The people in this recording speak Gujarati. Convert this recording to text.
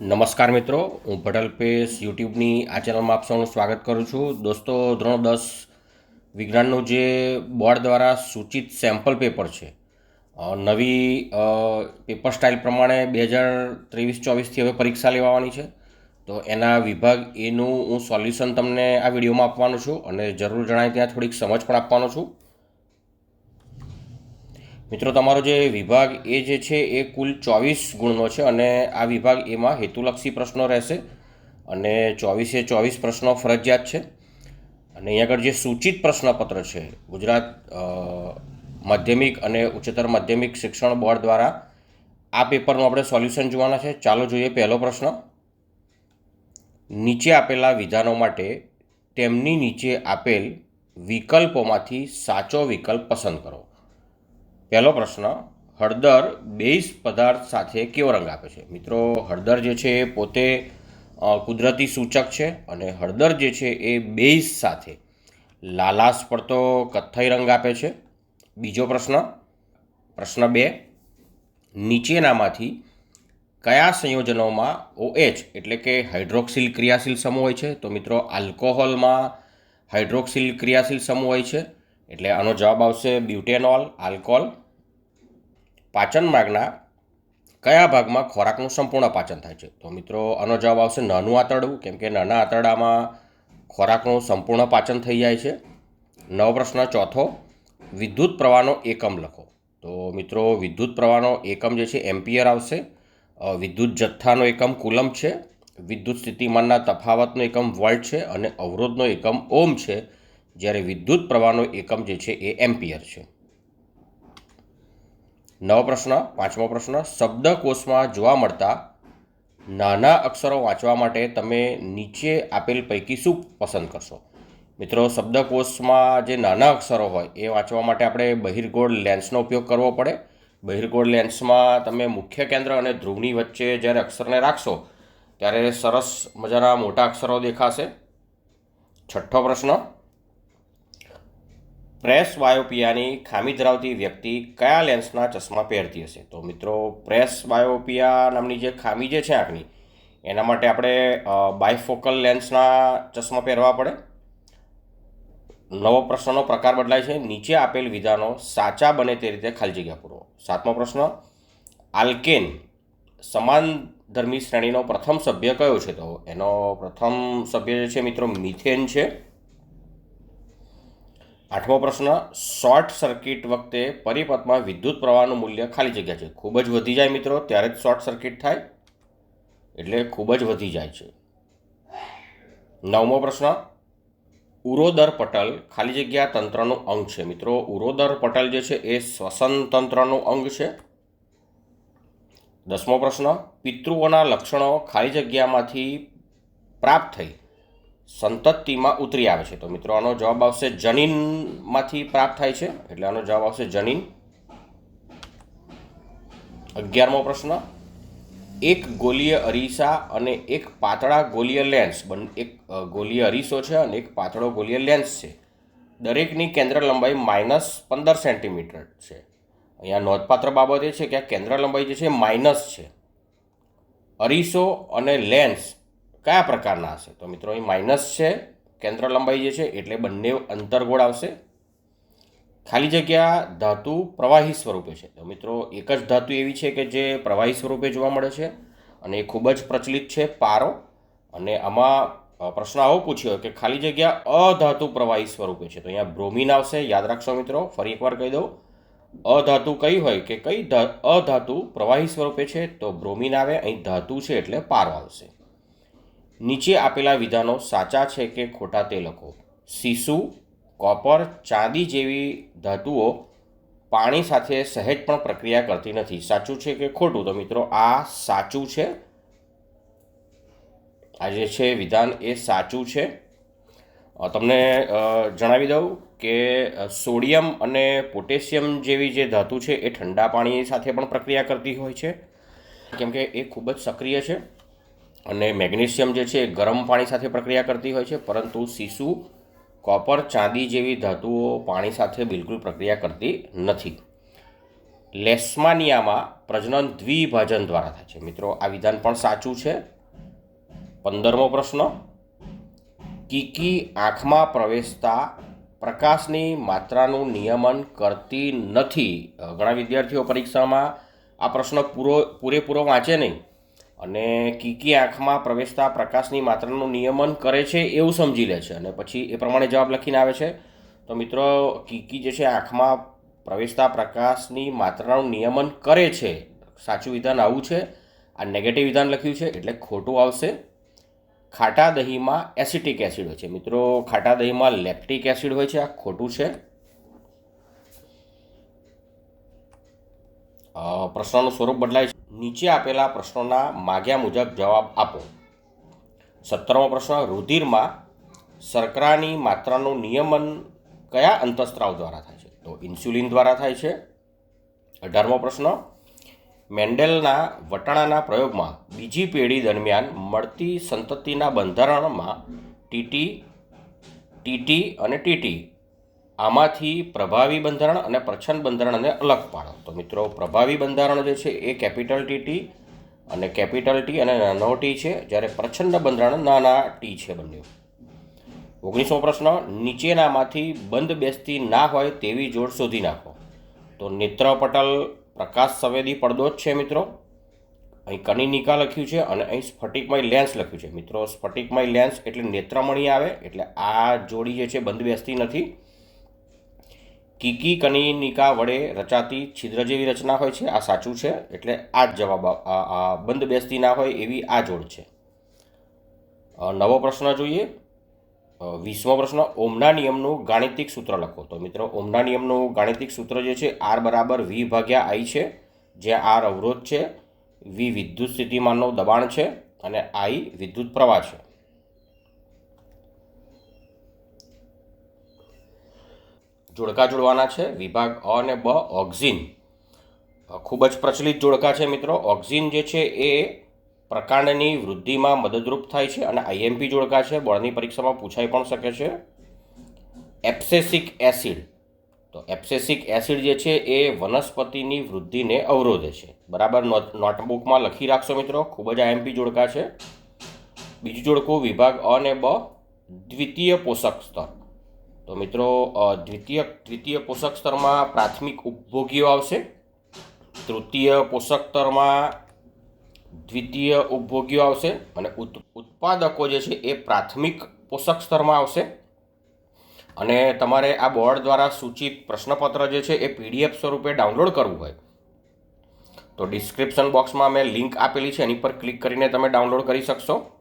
નમસ્કાર મિત્રો, હું ભટલ પેસ યુટ્યુબની આ ચેનલમાં આપ સૌનું સ્વાગત કરું છું. દોસ્તો, ધોરણ દસ વિજ્ઞાનનું જે બોર્ડ દ્વારા સૂચિત સેમ્પલ પેપર છે નવી પેપર સ્ટાઇલ પ્રમાણે બે હજાર ત્રેવીસ ચોવીસથી હવે પરીક્ષા લેવાની છે. તો એના વિભાગ એનું હું સોલ્યુશન તમને આ વિડીયોમાં આપવાનું છું અને જરૂર જણાય ત્યાં થોડીક સમજ પણ આપવાનો છું. મિત્રો, તમારો જે વિભાગ એ જે છે, એ કુલ ચોવીસ ગુણનો છે અને આ વિભાગ એમાં હેતુલક્ષી પ્રશ્નો રહેશે અને ચોવીસે ચોવીસ પ્રશ્નો ફરજિયાત છે. અને અહીં આગળ જે સૂચિત પ્રશ્નપત્ર છે, ગુજરાત માધ્યમિક અને ઉચ્ચતર માધ્યમિક શિક્ષણ બોર્ડ દ્વારા આ પેપરનું આપણે સોલ્યુશન જોવાના છે. ચાલો જોઈએ પહેલો પ્રશ્ન. નીચે આપેલા વિધાનો માટે તેમની નીચે આપેલ વિકલ્પોમાંથી સાચો વિકલ્પ પસંદ કરો. પહેલો પ્રશ્ન, હળદર બેઝ પદાર્થ સાથે કેવો રંગ આપે છે? મિત્રો, હળદર જે છે એ પોતે કુદરતી સૂચક છે અને હળદર જે છે એ બેઝ સાથે લાલાશ પડતો કથ્થઈ રંગ આપે છે. બીજો પ્રશ્ન પ્રશ્ન બે, નીચેનામાંથી કયા સંયોજનોમાં ઓએચ એટલે કે હાઇડ્રોક્સિલ ક્રિયાશીલ સમૂહ હોય છે? તો મિત્રો, આલ્કોહોલમાં હાઇડ્રોક્સિલ ક્રિયાશીલ સમૂહ હોય છે. એટલે આનો જવાબ આવશે બ્યુટેનોલ, આલ્કોહોલ. પાચન માર્ગના કયા ભાગમાં ખોરાકનું સંપૂર્ણ પાચન થાય છે? તો મિત્રો, આનો જવાબ આવશે નાનું આંતરડું, કેમ કે નાના આંતરડામાં ખોરાકનું સંપૂર્ણ પાચન થઈ જાય છે. નવ પ્રશ્ન, ચોથો. વિદ્યુત પ્રવાહનો એકમ લખો. તો મિત્રો, વિદ્યુત પ્રવાહનો એકમ જે છે, એમ્પિયર આવશે. વિદ્યુત જથ્થાનો એકમ કુલમ છે. વિદ્યુત સ્થિતિમાનના તફાવતનો એકમ વોલ્ટ છે અને અવરોધનો એકમ ઓમ છે. જ્યારે વિદ્યુત પ્રવાહનો એકમ જે છે એ એમ્પિયર છે. નવો પ્રશ્ન, પાંચમો પ્રશ્ન, શબ્દકોશમાં જોવા મળતા નાના અક્ષરો વાંચવા માટે તમે નીચે આપેલ પૈકી શું પસંદ કરશો? મિત્રો, શબ્દકોશમાં જે નાના અક્ષરો હોય એ વાંચવા માટે આપણે બહિર્ગોળ લેન્સનો ઉપયોગ કરવો પડે. બહિર્ગોળ લેન્સમાં તમે મુખ્ય કેન્દ્ર અને ધ્રુવની વચ્ચે જ્યારે અક્ષરને રાખશો, ત્યારે સરસ મજાના મોટા અક્ષરો દેખાશે. છઠ્ઠો પ્રશ્ન પ્રેસ વાયોપિયાની ખામી ધરાવતી વ્યક્તિ કયા લેન્સના ચશ્મા પહેરતી હશે? તો મિત્રો, પ્રેસ વાયોપિયા નામની જે ખામી જે છે આંખની, એના માટે આપણે બાયફોકલ લેન્સના ચશ્મા પહેરવા પડે. નવો પ્રશ્નનો પ્રકાર બદલાય છે. નીચે આપેલ વિધાનો સાચા બને તે રીતે ખાલી જગ્યા પૂરો. સાતમો પ્રશ્ન, આલ્કેન સમાન ધર્મી શ્રેણીનો પ્રથમ સભ્ય કયો છે? તો એનો પ્રથમ સભ્ય જે છે મિત્રો, મિથેન છે. આઠમો પ્રશ્ન, શોર્ટ સર્કિટ વખતે પરિપથમાં વિદ્યુત પ્રવાહનું મૂલ્ય ખાલી જગ્યા છે. ખૂબ જ વધી જાય મિત્રો, ત્યારે જ શોર્ટ સર્કિટ થાય. એટલે ખૂબ જ વધી જાય છે. નવમો પ્રશ્ન, ઉરોદર પટલ ખાલી જગ્યા તંત્રનું અંગ છે. મિત્રો, ઉરોદર પટલ જે છે એ શ્વસન તંત્રનું અંગ છે. દસમો પ્રશ્ન, પિતૃઓના લક્ષણો ખાલી જગ્યામાંથી પ્રાપ્ત થઈ. સંતતિમાં ઉતરી આવે છે. તો મિત્રો, આનો જવાબ આવશે જનીનમાંથી પ્રાપ્ત થાય છે. એટલે આનો જવાબ આવશે જનીન. અગિયારમો પ્રશ્ન. એક ગોલીય અરીસા અને એક પાતળા ગોલીય લેન્સ બંને, એક ગોલીય અરીસો છે અને એક પાતળો ગોલીય લેન્સ છે. દરેકની કેન્દ્ર લંબાઈ માઇનસ પંદર સેન્ટીમીટર છે. અહીંયા નોંધપાત્ર બાબત એ છે કે આ કેન્દ્ર લંબાઈ જે છે માઇનસ છે. અરીસો અને લેન્સ કયા પ્રકારના હશે? તો મિત્રો, અહીં માઇનસ છે, કેન્દ્ર લંબાઈ જે છે, એટલે બંને અંતરગોળ આવશે. ખાલી જગ્યા ધાતુ પ્રવાહી સ્વરૂપે છે. તો મિત્રો, એક જ ધાતુ એવી છે કે જે પ્રવાહી સ્વરૂપે જોવા મળે છે અને એ ખૂબ જ પ્રચલિત છે, પારો. અને આમાં પ્રશ્ન આવો પૂછ્યો કે ખાલી જગ્યા અધાતુ પ્રવાહી સ્વરૂપે છે. તો અહીંયા બ્રોમિન આવશે, યાદ રાખશો મિત્રો, ફરી એકવાર કહી દઉં. અધાતુ કઈ હોય કે કઈ અધાતુ પ્રવાહી સ્વરૂપે છે, તો બ્રોમિન આવે, અહીં ધાતુ છે એટલે પારો આવશે. નીચે આપેલા વિધાનો સાચા છે કે ખોટા તે લખો. સીસુ, કોપર, ચાંદી જેવી ધાતુઓ પાણી સાથે સહેજ પણ પ્રક્રિયા કરતી નથી. સાચું છે કે ખોટું? તો મિત્રો, આ સાચું છે. આ જે છે વિધાન એ સાચું છે. તમને જણાવી દઉં કે સોડિયમ અને પોટેશિયમ જેવી જે ધાતુ છે એ ઠંડા પાણી સાથે પણ પ્રક્રિયા કરતી હોય છે. કેમ કે એ ખૂબ જ સક્રિય છે. અને મેગ્નેશિયમ જે છે એ ગરમ પાણી સાથે પ્રક્રિયા કરતી હોય છે, પરંતુ સીસુ કોપર, ચાંદી જેવી ધાતુઓ પાણી સાથે બિલકુલ પ્રક્રિયા કરતી નથી. લેસ્માનિયામાં પ્રજનન દ્વિભાજન દ્વારા થાય છે. મિત્રો, આ વિધાન પણ સાચું છે. પંદરમો પ્રશ્ન. કીકી આંખમાં પ્રવેશતા પ્રકાશની માત્રાનું નિયમન કરતી નથી. ઘણા વિદ્યાર્થીઓ પરીક્ષામાં આ પ્રશ્ન પૂરો, પૂરેપૂરો વાંચે નહીં. અને કીકી આંખમાં પ્રવેશતા પ્રકાશની માત્રાનું નિયમન કરે છે એવું સમજી લે છે. અને પછી એ પ્રમાણે જવાબ લખીને આવે છે. તો મિત્રો, કીકી જે છે આંખમાં પ્રવેશતા પ્રકાશની માત્રાનું નિયમન કરે છે. સાચું વિધાન આવું છે. આ નેગેટિવ વિધાન લખ્યું છે એટલે ખોટું આવશે. ખાટા દહીંમાં એસિટિક એસિડ હોય છે. મિત્રો, ખાટા દહીંમાં લેક્ટિક એસિડ હોય છે. આ ખોટું છે. પ્રશ્નનું સ્વરૂપ બદલાય છે. નીચે આપેલા પ્રશ્નોના માગ્યા મુજબ જવાબ આપો. સત્તરમો પ્રશ્ન, રુધિરમાં શર્કરાની માત્રાનું નિયમન કયા અંતસ્ત્રાવ દ્વારા થાય છે? તો ઇન્સ્યુલિન દ્વારા થાય છે. અઢારમો પ્રશ્ન, મેન્ડેલના વટાણાના પ્રયોગમાં બીજી પેઢી દરમિયાન મળતી સંતતિના બંધારણમાં ટીટી ટીટી અને ટીટી આમાંથી પ્રભાવી બંધારણ અને પ્રચ્છન્ન બંધારણને અલગ પાડો. તો મિત્રો, પ્રભાવી બંધારણ જે છે એ કેપિટલ ટી ટી અને કેપિટલ ટી અને નાનો ટી છે. જ્યારે પ્રચ્છન્ન બંધારણ નાના ટી છે બંને. ઓગણીસમો પ્રશ્ન, નીચેનામાંથી બંધ બેસતી ના હોય તેવી જોડ શોધી નાખો. તો નેત્રપટલ પ્રકાશ સંવેદી પડદો જ છે મિત્રો. અહીં કનિનિકા લખ્યું છે અને અહીં સ્ફટિકમય લેન્સ લખ્યું છે. મિત્રો, સ્ફટિકમય લેન્સ એટલે નેત્રમણી આવે, એટલે આ જોડી જે છે બંધ બેસતી નથી. કીકી કનિનિકા વડે રચાતી છિદ્ર જેવી રચના હોય છે. આ સાચું છે, એટલે આ જ જવાબ આ- બંધ બેસતી ના હોય એવી આ જોડ છે. નવો પ્રશ્ન જોઈએ. વીસમો પ્રશ્ન, ઓમના નિયમનું ગાણિતિક સૂત્ર લખો. તો મિત્રો, ઓમના નિયમનું ગાણિતિક સૂત્ર જે છે, આર બરાબર વી ભાગ્યા આઈ છે જ્યાં આર અવરોધ છે. વી વિદ્યુત સ્થિતિમાનનું દબાણ છે અને આઈ વિદ્યુત પ્રવાહ છે. જોડકા જોડવાના છે. વિભાગ અ અને બ, ઓક્ઝિન. ખૂબ જ પ્રચલિત જોડકા છે મિત્રો. ઓક્ઝિન જે છે એ પ્રકાંડની વૃદ્ધિમાં મદદરૂપ થાય છે અને આઈએમપી જોડકા છે. બોર્ડની પરીક્ષામાં પૂછાઈ પણ શકે છે. Abscisic acid. તો એપ્સેસિક એસિડ જે છે એ વનસ્પતિની વૃદ્ધિને અવરોધે છે. બરાબર નોટ, નોટબુકમાં લખી રાખશો મિત્રો. ખૂબ જ આઈએમપી જોડકા છે. બીજું જોડકું વિભાગ અ અને બ, દ્વિતીય પોષક સ્તર. તો મિત્રો દ્વિતીય, તૃતીય પોષક સ્તરમાં પ્રાથમિક ઉપભોગીઓ આવશે. તૃતીય પોષક સ્તરમાં દ્વિતીય ઉપભોગીઓ આવશે અને ઉત- ઉત્પાદકો જે છે એ પ્રાથમિક પોષક સ્તરમાં આવશે. અને તમારે આ બોર્ડ દ્વારા સૂચિત પ્રશ્નપત્ર જે છે એ પીડીએફ સ્વરૂપે ડાઉનલોડ કરવું હોય. તો ડિસ્ક્રિપ્શન બોક્સમાં મેં લિંક આપેલી છે, એની પર ક્લિક કરીને તમે ડાઉનલોડ કરી શકશો.